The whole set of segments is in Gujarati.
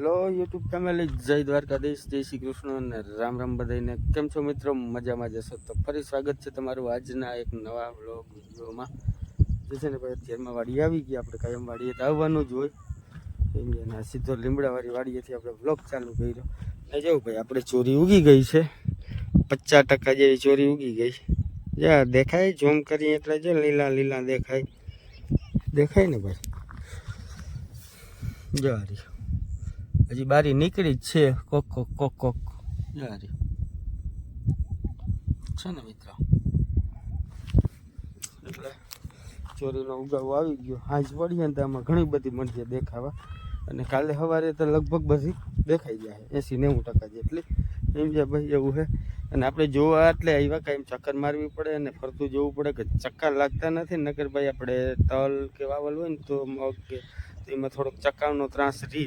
હેલો યુટ્યુબ ફેમિલી, જય દ્વારકાધીશ, જય શ્રી કૃષ્ણ અને રામ રામ બધાને કેમ છો મિત્રો? મજામાં જશો તો ફરી સ્વાગત છે તમારું આજના એક નવા બ્લોગ વિડીયોમાં. જે છે ને ભાઈ, અત્યારમાં વાડી આવી ગઈ, આપણે કાયમ વાડીએ તો આવવાનું જ હોય. એમ એના સીધો લીમડાવાળી વાડીએથી આપણે બ્લોગ ચાલુ કર્યો. ને જવું ભાઈ, આપણે ચોરી ઉગી ગઈ છે. પચાસ ટકા જેવી ચોરી ઉગી ગઈ જા, દેખાય? ઝૂમ કરીએ એટલે જો લીલા લીલા દેખાય. દેખાય ને ભાઈ? જારી હજી બારી નીકળી જ છે. કોક કોક કોક કોક. છે ને મિત્રો? એટલે ચોરીનો ઉગાવો આવી ગયો. હાજ પડીએ ને તો આમાં ઘણી બધી મળશે દેખાવા. અને કાલે સવારે તો લગભગ બધી દેખાઈ જાય એંસી નેવું ટકા જેટલી. એમ છે ભાઈ, એવું છે. અને આપણે જોવા એટલે આવ્યા કાંઈ ચક્કર મારવી પડે અને ફરતું જોવું પડે કે ચક્કર લાગતા નથી. નકર ભાઈ, આપણે તલ કે વાવલ હોય ને તો મગ કે એમાં થોડોક ચક્કાનો ત્રાસ રહે.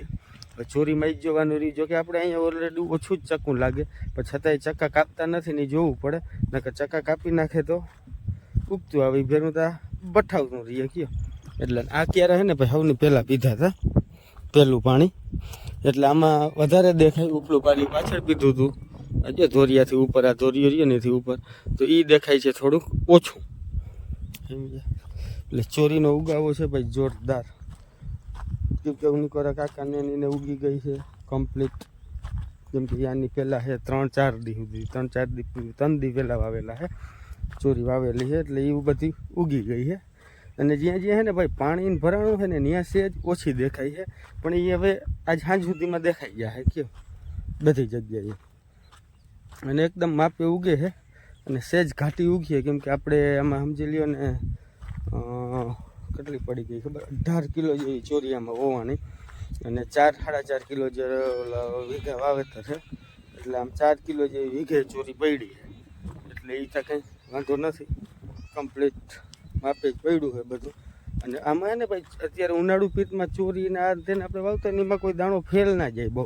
હવે મારી જોવાનું રહ્યું. જો કે આપણે અહીંયા ઓલરેડી ઓછું જ ચક્કું લાગે. પણ છતાંય ચક્કા કાપતા નથી ને જોવું પડે. નકર ચક્કા કાપી નાખે તો ઉગતું આવે. ભેરું તો બઠાવતું રહીએ કયો. એટલે આ ક્યારે હે ને ભાઈ સૌને પહેલાં પીધા હતા પહેલું પાણી. એટલે આમાં વધારે દેખાય ઉપલું પાણી પાછળ પીધું હતું જો ધોરિયાથી ઉપર, આ ધોરિયો રહ્યો ને એથી ઉપર. તો એ દેખાય છે થોડુંક ઓછું. એટલે ચોરીનો ઉગાવો છે ભાઈ જોરદાર. કેમ કે ઉનિકોરા કાકાને ને એને ઉગી ગઈ છે કમ્પ્લીટ જેમ કે યાની પહેલાં છે ત્રણ ચાર દી સુધી ત્રણ ચાર દી ત્રણ દી પહેલાં વાવેલા છે ચોરી વાવેલી છે એટલે એ બધી ઉગી ગઈ છે। અને જ્યાં જ્યાં છે ને ભાઈ પાણીનું ભરાણું છે ને ત્યાં સેજ ઓછી દેખાય છે પણ એ હવે આજ સાંજ સુધીમાં દેખાઈ ગયા છે કયો બધી જગ્યાએ. અને એકદમ માપે ઉગે છે અને સેજ ઘાટી ઉગી છે કેમ કે આપણે આમાં સમજી લ્યો ને અ, કેટલી પડી ગઈ ખબર? અઢાર કિલો જેવી ચોરિયામાં હોવાની. અને ચાર, સાડા ચાર કિલો જે વીઘા વાવેતર છે, એટલે આમ ચાર કિલો જેવી વીઘે ચોરી પડી એટલે એ તો કંઈ વાંધો નથી. કમ્પ્લીટ માપે જ પડ્યું છે બધું. અને આમાં એને ભાઈ, અત્યારે ઉનાળુ પીતમાં ચોરી ને આ તેને આપણે વાવતા એમાં કોઈ દાણો ફેલ ના જાય બહુ.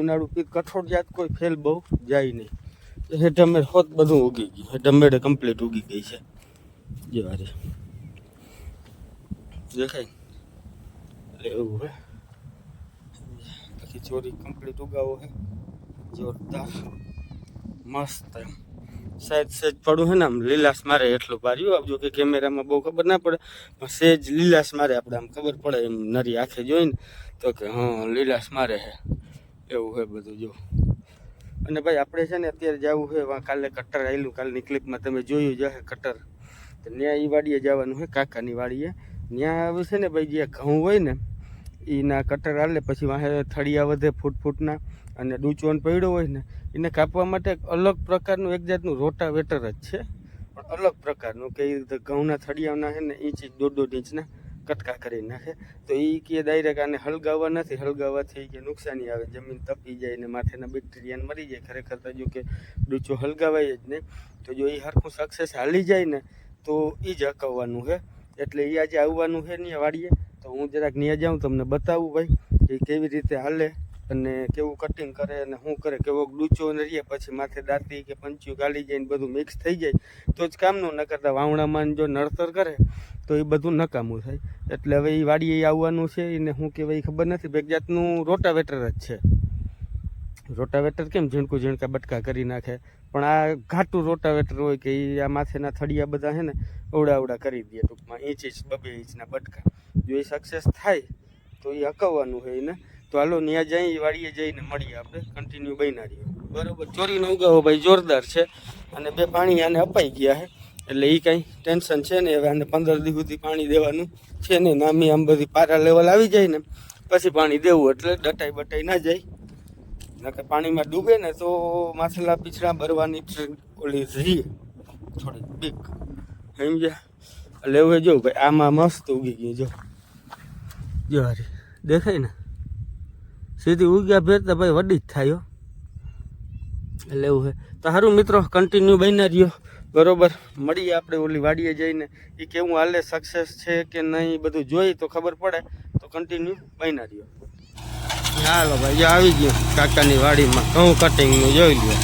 ઉનાળુ પીત કઠોળ જાત કોઈ ફેલ બહુ જાય નહીં. ઢમેર હોત બધું ઉગી ગયું. હેઠમેડે કમ્પ્લીટ ઉગી ગઈ છે. જવારી દેખાય એટલે એવું હે? પછી ચોરી કમ્પ્લીટ ઉગાવો હે. જોરદાર. મસ્ત. એમ સહેજ સહેજ પડું હે ને આમ. લીલાશ મારે એટલું પાર્યું. આપજો કે કેમેરામાં બહુ ખબર ના પડે. પણ સહેજ લીલાશ મારે આપણે આમ ખબર પડે એમ નરી આંખે જોઈને. તો કે, હા, લીલાશ મારે છે એવું હે બધું, જો. અને ભાઈ આપણે છે ને અત્યારે જવું છે કાલે કટર આવેલું કાલની ક્લિપમાં તમે જોયું જ હે કટર તો ત્યાં એ વાડીએ જવાનું છે કાકાની વાડીએ. ત્યાં આવે છે ને ભાઈ જે ઘઉં હોય ને એના કટર આલે, પછી વાહે થળિયા વધે ફૂટ ફૂટના, અને ડૂચોન પડ્યો હોય ને, એને કાપવા માટે અલગ પ્રકારનું એક જાતનું રોટાવેટર જ છે. પણ અલગ પ્રકારનું કે એ ઘઉંના થળિયાના છે ને ઇંચ દોઢ દોઢ ઇંચના કટકા કરી નાખે. તો એ કે ડાયરેક્ટ આને હળગાવવા નથી હળગાવવાથી કે નુકસાની આવે, જમીન તપી જાય ને માથેના બેક્ટેરિયાને મરી જાય. ખરેખર તો જો કે ડૂચો હળગાવાય જ નહીં. તો જો એ સરખું સક્સેસ હાલી જાય ને, તો એ જ હકવવાનું છે એટલે એ આજે આવવાનું છે ને વાડીએ તો હું જરાક ત્યાં જાઉં, તમને બતાવું ભાઈ કે કેવી રીતે હાલે અને કેવું કટિંગ કરે અને શું કરે, કેવો ડૂચો ને રહીએ પછી માથે દાંતી કે પંચ્યું ગાલી જાય ને બધું મિક્સ થઈ જાય, તો જ કામનું ન કરતા વાવણામાં જો નડતર કરે, તો એ બધું નકામું થાય. એટલે હવે એ વાડીએ આવવાનું છે એને શું કહેવાય ખબર નથી બે જાતનું રોટાવેટર જ છે. રોટાવેટર કેમ ઝીણકું ઝીણકા બટકા કરી નાખે? પણ આ ઘાટું રોટાવેટર હોય કે એ આ માથેના થળિયા બધા છે ને, અવડા કરી દે ટૂંકમાં ઇંચ ઇંચ બબે ઇંચના બટકા. જો એ સક્સેસ થાય, તો એ હકવવાનું હોય એને તો હાલો ત્યાં જઈ વાડીએ જઈને મળીએ આપણે કન્ટિન્યુ બન્યા રહીએ. બરોબર, ચોરીનો ઉગાવો ભાઈ જોરદાર છે. અને બે પાણી આને અપાઈ ગયા છે એટલે એ કાંઈ ટેન્શન છે ને, હવે આને પંદર દિવસ સુધી પાણી દેવાનું છે ને, નામી આમ બધી પારા લેવલ આવી જાય ને, પછી પાણી દેવું એટલે ડટાઈ બટાઈ ના જાય. નકર પાણીમાં ડૂબે ને તો માછલા પીછડા ભરવાની ઓલી રહીએ થોડીક બીક. સમજ્યા એટલે એવું જો ભાઈ, આમાં મસ્ત ઉગી ગયું જો. જો અરે દેખાય ને? સીધી ઉગ્યા ફેરતા ભાઈ વડી જ થાય એટલે એવું છે તો સારું મિત્રો કન્ટિન્યુ બન્યા રહ્યો. બરોબર. મળીએ આપણે ઓલી વાડીએ જઈને. એ કેવું હાલે સક્સેસ છે કે નહીં બધું જોઈ તો ખબર પડે. તો કન્ટિન્યુ બન્યા રહ્યો. હાલો ભાઈ આવી ગયો કાકાની વાડીમાં. ઘઉં કટિંગનું જોઈ લ્યો.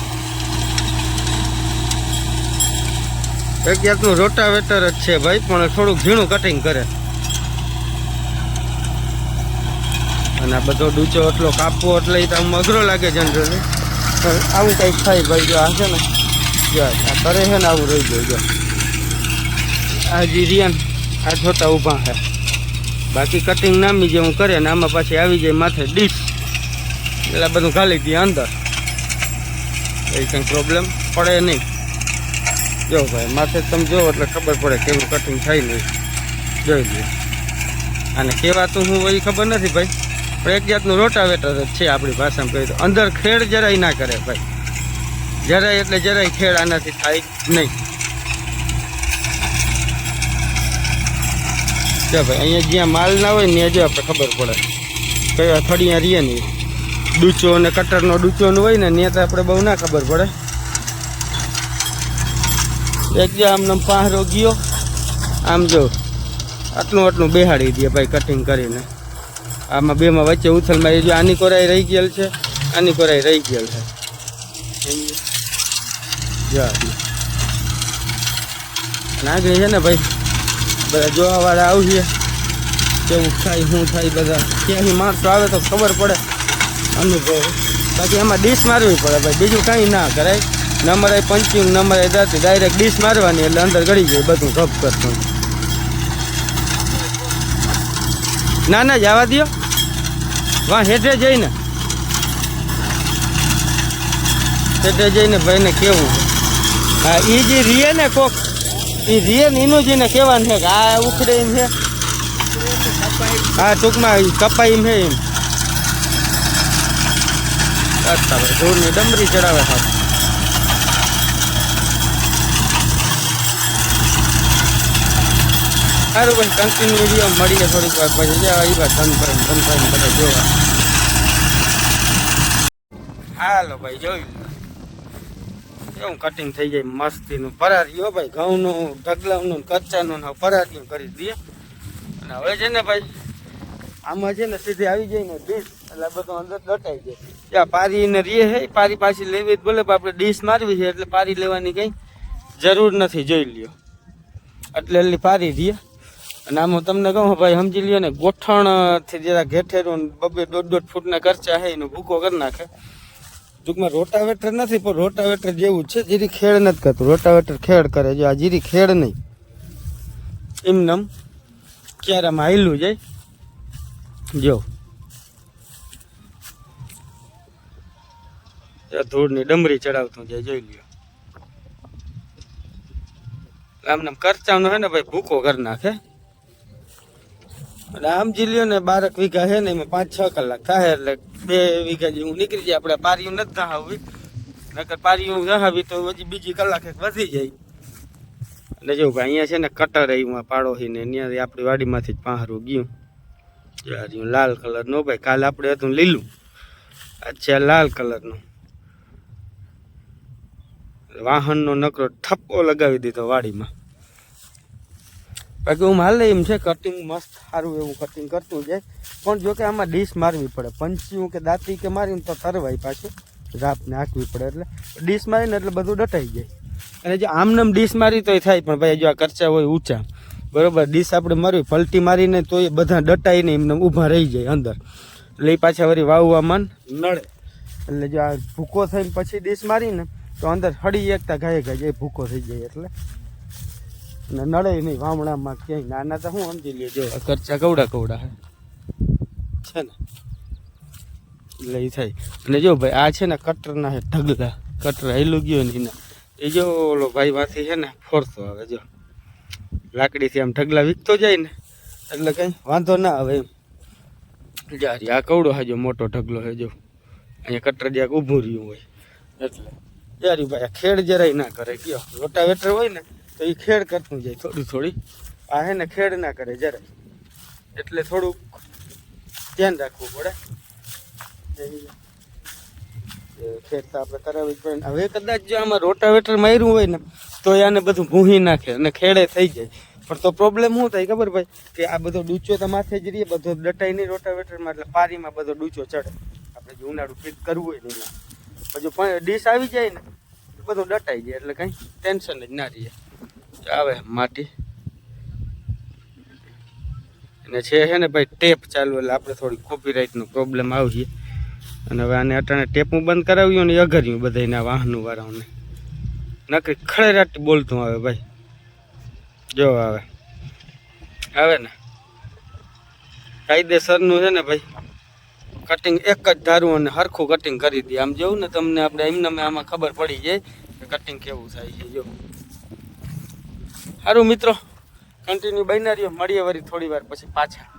એક જાતનું રોટાવેટર જ છે ભાઈ, પણ થોડુંક ઝીણું કટિંગ કરે. અને આ બધો ડૂચો એટલો કાપવો એટલે એ તો અઘરો લાગે જનરલી આવું કંઈક થાય ભાઈ, જો આ છે ને, જો આ કરે છે ને, આવું રહી ગયું, જો. આ જી રિયાન આ જોતા ઊભા છે. બાકી કટિંગ નામી જેવું કરે ને આમાં પાછી આવી જાય માથે ડીશ એટલે બધું ખાલી દે અંદર. એ કંઈ પ્રોબ્લેમ પડે નહીં. જો ભાઈ, માથે તમે જોવો એટલે ખબર પડે કેવું કટિંગ થાય નહીં જોઈ લો અને કહેવાતું હું એ ખબર નથી ભાઈ. પણ એક જાતનું રોટાવેટર જ છે આપણી ભાષામાં કહી તો. અંદર ખેડ જરાય ના કરે ભાઈ. જરાય એટલે જરાય ખેડ આનાથી થાય નહીં. ભાઈ, અહીંયા જ્યાં માલ ના હોય ત્યાં જો આપણે ખબર પડે. કઈ અથડિયા રહીએ નહીં. ડૂચો અને કટરનો ડૂચો ને હોય ને, ત્યાં તો આપણે બહુ ના ખબર પડે. એક જે આમ પાહરો ગયો, આમ જો આટલું આટલું બેહાડી દે ભાઈ કટિંગ કરીને. આમાં બેમાં વચ્ચે ઉથલમાં એ જો આની કોરાઈ રહી ગયેલ છે, આની કોરાઈ રહી ગયેલ છે. આગળ છે ને ભાઈ? બધા જોવાવાળા આવશે કેવું થાય, શું થાય બધા. ત્યાંથી માણસો આવે તો ખબર પડે. અનુભવ. બાકી એમાં ડીશ મારવી પડે ભાઈ. બીજું કાંઈ ના કરાય. નંબર આવી પંચિંગ, નંબર આવી દાંતી. ડાયરેક્ટ ડીશ મારવાની એટલે અંદર ગળી જાય બધું ઘપ કરતું ના ના, જવા દો વાં હેઠે જઈને. હેઠે જઈને ભાઈને કેવું હા એ જે રીએ ને કોક એ રીએ ને કેવાનું છે કે આ ઉખડે એમ છે. હા ટૂંકમાં કપાઈ એમ છે એમ. અચ્છા ભાઈ, ધૂળની ડમરી ચડાવે સાહેબ સારું ભાઈ કન્ટિન્યુ વીડિયો મળીએ થોડીક વાર પછી. જવા એ વાત બંધ કરીને બંધ જોવા. હાલો ભાઈ, જોઈ એવું કટિંગ થઈ જાય, મસ્તીનું પરારીઓ ભાઈ, ઘઉંનું, ઢગલાનું, કચ્ચાનું ને પરારીયું કરી દઈએ. અને હવે છે ને ભાઈ, આમાં છે ને સીધી આવી જાય ને ડીશ એટલે બધું અંદર દટાઈ જાય. ત્યાં પારી ને રીએ હે પારી પાછી લેવી પણ આપણે ડીશ મારવી છે, એટલે પારી લેવાની કંઈ જરૂર નથી, જોઈ લ્યો. એટલે એટલી પારી રીએ. અને આમ તમને કહું, ભાઈ, સમજી લ્યો ને, ગોઠણથી જરા ઘેઠેરું બબે દોઢ દોઢ ફૂટના ખર્ચા છે એનો ભૂકો કરી નાખે. ટૂંકમાં રોટાવેટર નથી, પણ રોટાવેટર જેવું છે, જીરી ખેડ નથી કરતું. રોટાવેટર ખેડ કરે જો આ જીરી ખેડ નહીં. એમનેમ ક્યારામાં હાયલું જાય? જો. ધૂળની ડમરી ચડાવતું જાય, જોઈ લ્યો. આમ નામ કરચાનો હે ને ભાઈ, ભૂકો કરી નાખે. એટલે આમ જીલ્યો ને બારક વીઘા છે ને એમાં પાંચ છ કલાક થાય એટલે બે વીઘા જેવું નીકળી જાય. આપણે પારીયું નથી નહાવી નકર પારીયું નહાવી તો હજી બીજી કલાક એક વધી જાય. એટલે જો ભાઈ, અહીંયા છે ને કટર આવ્યું પાડોશીને ત્યાંથી આપણી વાડીમાંથી જ પહારું ગયું. યાર લાલ કલરનું. ભાઈ, કાલે આપણે હતું લીલું. અચ્છા લાલ કલરનું. વાહનનો નકરો ઠપ્પો લગાવી દીધો વાડીમાં. બાકી હું માલ એમ છે કટિંગ મસ્ત સારું એવું કટિંગ કરતું જાય. પણ જો કે આમાં ડીશ મારવી પડે. પંચ્યું કે દાંતી કે મારીને તો તરવાય પાછું. રાપ નાખવી પડે એટલે ડીશ મારીને એટલે બધું ડટાઈ જાય. અને જો આમનામ ડીશ મારી તોય થાય, પણ ભાઈ જો આ ખર્ચા હોય ઊંચા. બરોબર ડીશ આપણે મારવી, પલટી મારીને તો એ બધા ડટાઈને એમને ઊભા રહી જાય અંદર. એટલે એ પાછા વળી વાવવા મન નડે. એટલે જો આ ભૂકો થઈને પછી ડીશ મારીને તો અંદર હળી એકતા ગાય ગાય એ ભૂકો થઈ જાય એટલે. ને નડે નહીં વામણામાં ક્યાંય. નાના તો હું સમજી લેજો ખર્ચા કવડા કવડા હે. છે ને. એટલે એ થાય. અને જો ભાઈ આ છે ને કટરના છે ઢગલા. કટર હેલું ગયો ને એના એ જો ઓલો ભાઈ માંથી છે ને ફોરતો આવે જો. લાકડીથી આમ ઢગલા વીકતો જાય ને એટલે કંઈ વાંધો ના આવે એમ. જારી આ કવડો હાજો મોટો ઢગલો હે જો. અહીંયા કટર જ્યાંક ઊભું રહ્યું હોય. એટલે. જારી ભાઈ આ ખેડ જરાય ના કરે કયો રોટાવેટર હોય ને તો એ ખેડ કરતું જાય થોડી થોડી. આ હે ને ખેડ ના કરે જરાય એટલે થોડુંક ધ્યાન રાખવું પડે. ખેડ તો આપણે કરાવવી જ પડે હવે કદાચ જો આમાં રોટાવેટર માર્યું હોય ને, તો આને બધું ભૂહી નાખે અને ખેડે થઈ જાય. પણ તો પ્રોબ્લેમ શું થાય ખબર ભાઈ? કે આ બધો ડૂચો તો માથે જ રહીએ, બધો દટાઈ નહીં રોટાવેટરમાં, એટલે પારીમાં બધો ડૂચો ચડે. આપણે જો ઉનાળું ફિટ કરવું હોય ને પછી ડીશ આવી જાય ને બધું દટાઈ જાય, એટલે કંઈ ટેન્શન જ ના રહીએ આવે માટી. અને છે છે ને ભાઈ, ટેપ ચાલુ એટલે આપણે થોડી કોપીરાઇટનો પ્રોબ્લેમ આવી અને હવે આને અટાણે ટેપું બંધ કરાવ્યું ને અઘર્યું બધાને વાહનું વાળાઓને નકરી ખળેરાટી બોલતું આવે ભાઈ. જો આવે. આવે ને. કાયદેસરનું છે ને ભાઈ કટિંગ એક જ ધારું અને હરખું કટિંગ કરી દે. આમ જોઉં ને તમને આપણે એમને આમાં ખબર પડી જાય કે કટિંગ કેવું થાય છે, જો. સારું મિત્રો કન્ટિન્યુ રહ્યો મળીએ વળી થોડી વાર પછી પાછા.